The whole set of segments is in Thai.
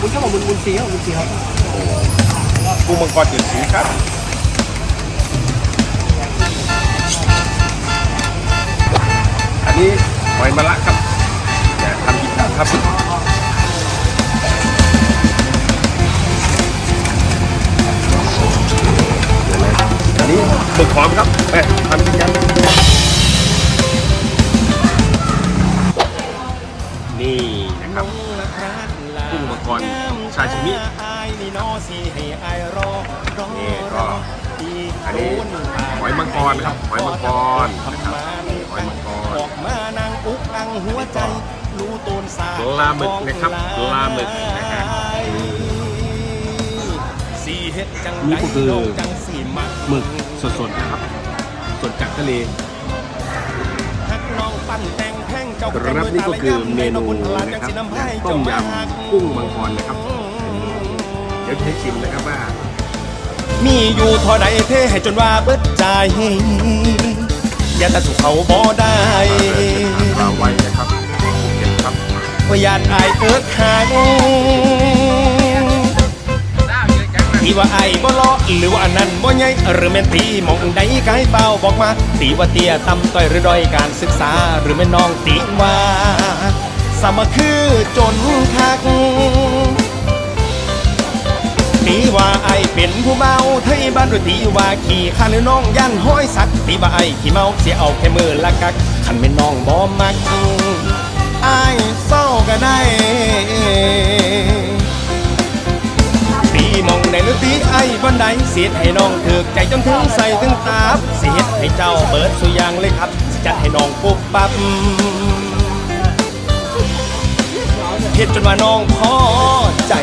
บุญก็บอกบุญบุญสีครับบุญสีครับกุ้งมังกรเจ็ดสีครับอันนี้หอยมะระครับอย่าทำกินครับอันนี้หมึกหอมครับแม่ทำ รนะครับหอยมังกรนะครับหอยมังกรออกมานางอุกอังหัวใจรู้ตนสาปลาหมึกนะครับปลาหมึกนะฮะสีเฮ็ดจังนี่ก็คือใดน้งจังสีมักหมึกสดๆนะครับสดจากทะเลฮักน้องปั้นแต่งแพ่งเจ้าครับนี่ก็คือเมนูนะครับต้มยำกุ้งมังกรนะครับ เดี๋ยวจะให้ชิมนะครับว่า มีอยู่เท่าใดเทให้จนว่าเบิดใจ อย่าแต่สุเขาบ่ได้ลาไว้นะครับเก็บครับว่าญาติอายเอิกหางที่ว่าไอ้บ่ล้อหรือว่าอันนั้นบ่ใหญ่หรือแม่นตีมองใดกายเฝ้าบอกมา ตีว่าเตี้ยต่ำต้อยหรือด้อยการศึกษา หรือแม่นน้องตีว่าสามัคคือจนคัก ตีว่าไอเป็นผู้เมาไทยบ้านหรือตีว่าขี่ข้าหรือน้องยันห้อยสักตีว่าไอขี่เมาเสียเอาแค่มือละกักขันเป็นน้องบ่มักไอเศร้าก็ได้ตีมองในหรือตีไอ้บันไดเสียให้น้องถือใจจนถึงใส่ถึงตาบเสียให้เจ้าเบิดสุยางเลยครับจัดให้น้องปุ๊บปั๊บเฮ็ดจนว่าน้องพอใจ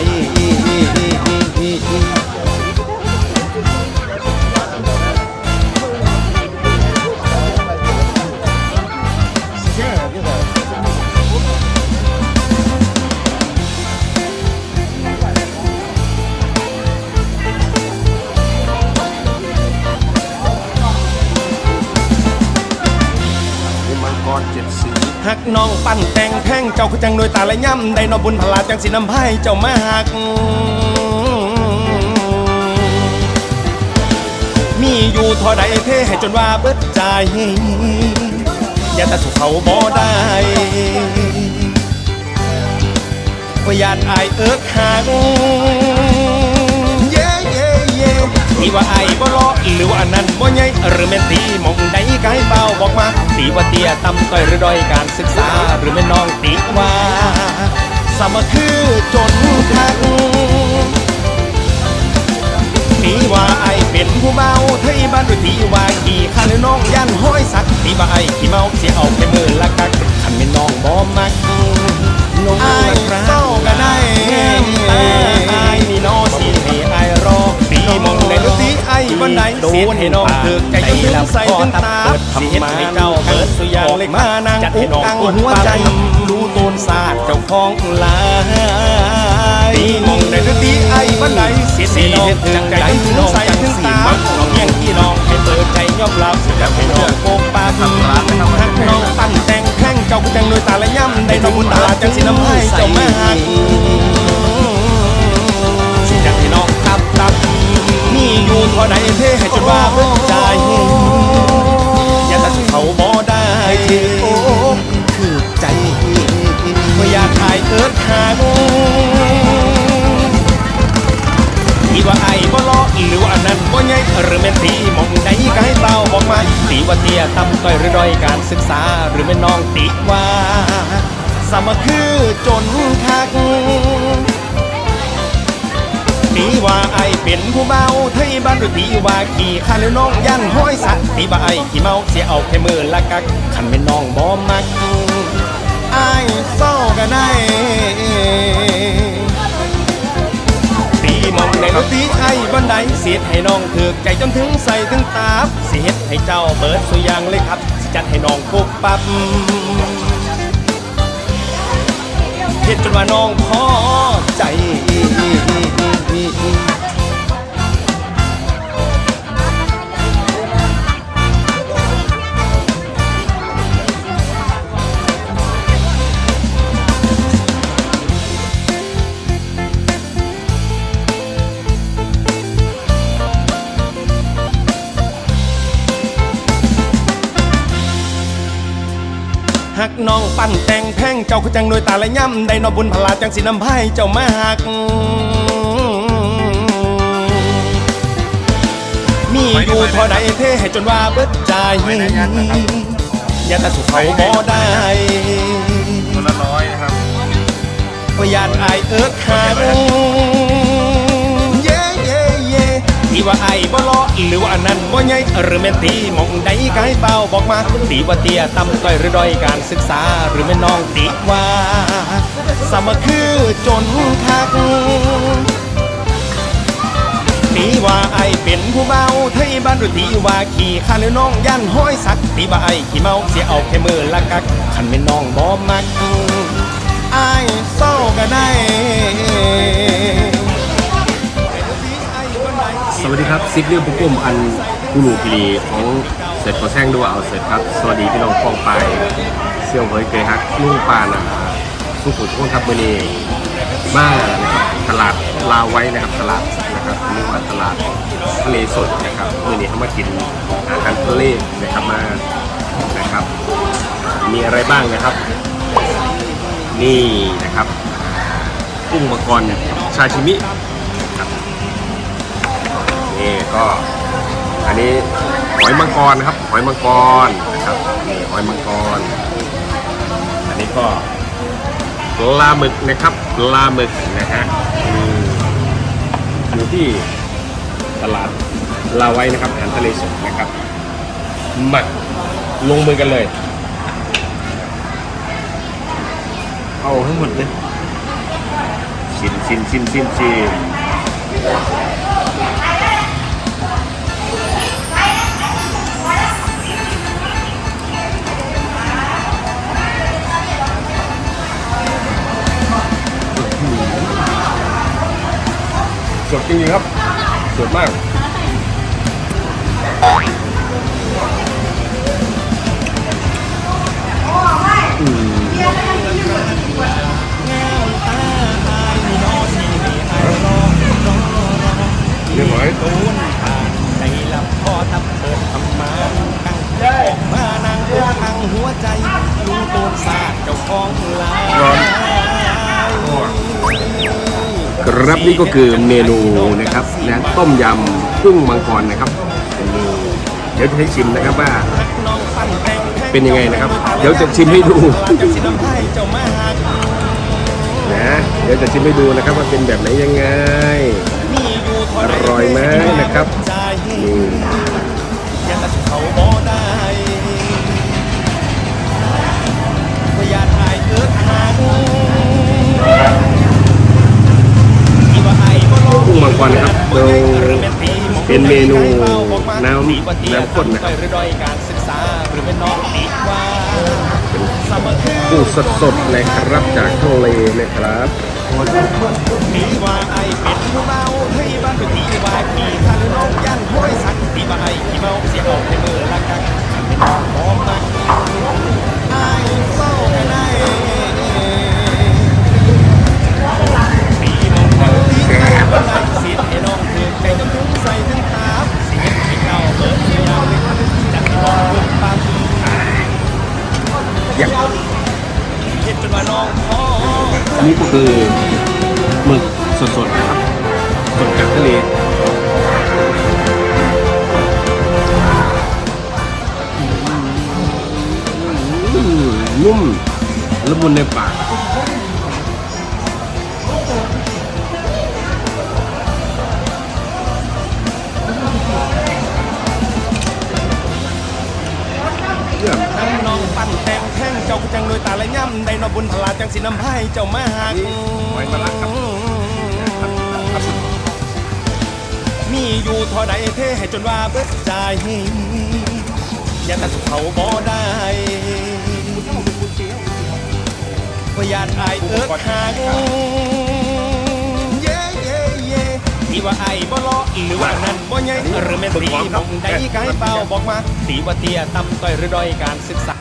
น้องปั้นแต่งแพ่งเจ้าคือจังโดยตาและย่ำได้นอบุญพลาจังสินำไพ่เจ้ามาหัก มีอยู่ท่าใดเท่ให้จนว่าเบิดใจ อย่าแต่สุเขาบ่ได้ว่าญาติอายเอิกหางเย้เย้เย้ที่ว่าไอ้บ่ล้อหรือว่าอันนั้นบ่ใหญ่หรือแม่นตีมองใดกายเบาบอกมา ตีว่าเตี้ยต่ำต้อยหรือด้อยการศึกษา หรือแม่น้องตีว่าสามคือจนทักตีว่าไอเป็นผู้เมาไทยบ้านหรือตีว่าขี่ข้าหรือน้องยันห้อยสักตีว่าไอขี่เมา บันไดเสียให้น้องเถือกใจจนถึงใส่ถึงตาเสียให้เจ้าเบิดสุยางเล็กมานางอุกอังหัวใจรู้ตนศาสตร์เจ้าของหลายตีมองในฤตีไอ้บันไดเสียสีน้องถึงใจถึงใส่ถึงตาน้องเพียงที่น้องให้เปิดใจยอมรับจะให้น้องโกงปากหักน้องปั้นแต่งแข้งเจ้ากูจังโดยตาและย่ำได้น้องบุญตาจังสิน้ำให้เจ้ามาหัก บ่ใหญ่หรือแม่นตีมองใดก็ให้เบาบอกมาตีว่าเตี้ยต่ำต้อยหรือด้อยการศึกษา หรือแม่น้องติว่าสามคือจนคักตีว่าไอเป็นผู้เมาไทยบ้านหรือตีว่าขี่ข้าหรือน้องยันห้อยสัตว์ตีว่าไอขี่เมาเสียเอาแค่มือละกักขันเป็นน้องบ่มักไอเศร้าก็ได้ ในรถตีไอ้บันไดเสียดให้น้องถือกใจจนถึงใส่ถึงตาบเสียดให้เจ้าเบิดสุยางเลยครับ จัดให้น้องปุ๊บปั๊บเฮ็ดจนว่าน้องพอ กน้องปั้นแต่งแพ่งเจ้าคือจังหน่วยตาและย่ำได้นอบุญพลาจังสินำไพ่เจ้ามาหัก มีอยู่เท่าใดเทให้จนว่าเบิดใจอย่าตาสุเขาบ่ได้คนละร้อยนะครับประหยัดอายเอิกหักเย่เย่เย่ที่ ว่าไอ้บ่ลาะหรือว่าอันนั้นบ่ใหญ่หรือแม่นตีมองใดกายเป้าบอกมาตีว่าเตี้ยต่ำต้อยหรือด้อยการศึกษาหรือแม่น้องติว่าสามคือจนคักตีว่าไอเป็นผู้เบาไทยบ้านหรือตีว่าขี่ข้าหรือน้องย่านห้อยสักตีว่าไอขี่เมาเสียเอาแค่มือละกักขันเป็นน้องบ่มักไอายเศร้าก็ได้ วัสดีครับซิปเรียลปุกุ้มอันกูรูกิรีของเสร็จขอแซงด้วยเอาเสร็จครับ สวัสดีพี่น้องฟ้องไปเซี่ยวเฮยเกยฮักลุงปานะสุขุมทุกคนครับมื่อนี้มานะครับตลาดลาไว้นะครับตลาดนะครับเรียกว่าตลาดทะเลสดนะครับมื่อนี้เขามากินอาหารทะเลนะครับมานะครับ มีอะไรบ้างนะครับ นี่นะครับกุ้งมังกรชาชิมิ ก็อันนี้หอยมังกรนะครับ หอยมังกรนะครับนี่หอยมังกร อันนี้ก็ปลาหมึกนะครับปลาหมึกนะฮะอืมอยู่ที่ตลาดลาไว้นะครับอาหารทะเลสดนะครับมาลงมือกันเลย เอาทั้งหมดเลยชิมชิมชิมชิมชิม ดจริงๆครับ สดมากเรียบร้อยตูนผ่านใจลับพอทับเปิดทำมาตั้งออกมานางอกทางหัวใจลุงตูนสาดเจ้าของ รับนี่ก็คือเมนูนะครับนะต้มยำกุ้งมังกรนะครับนี่เดี๋ยวจะให้ชิมนะครับว่า เป็นยังไงนะครับ เดี๋ยวจะชิมให้ดูนะเดี๋ยวจะชิมให้ดูนะครับว่าเป็นแบบไหนยังไงอร่อยไหมนะครับนี่ น้ำน้ำข้นนะครับหรือด้อยการศึกษาหรือเป็นน้องติว่าสามัคคีกุ้งสดๆเลยครับจากทะเลนะครับตีว่าไคือหมึกสดๆนะครับสดจากทะเลนุ่มละมุนในปาก เจ้าก็จังเลยตาและย่ำได้นอบุญพลาจังสินำไพ่เจ้ามาหักไว้มารักครับมีอยู่เท่าใดเทให้จนว่าเบิดใจอย่าแต่สุขเขาบ่ได้พยานอายเอิกหางเย่เย่เย่ที่ว่าไอ้บ่เลาะหรือว่านั้นบ่ใหญ่หรือแม่นตีมองใดกายเป้าบอกมาตีว่าเตี้ยต่ำต้อยหรือด้อยการศึกษา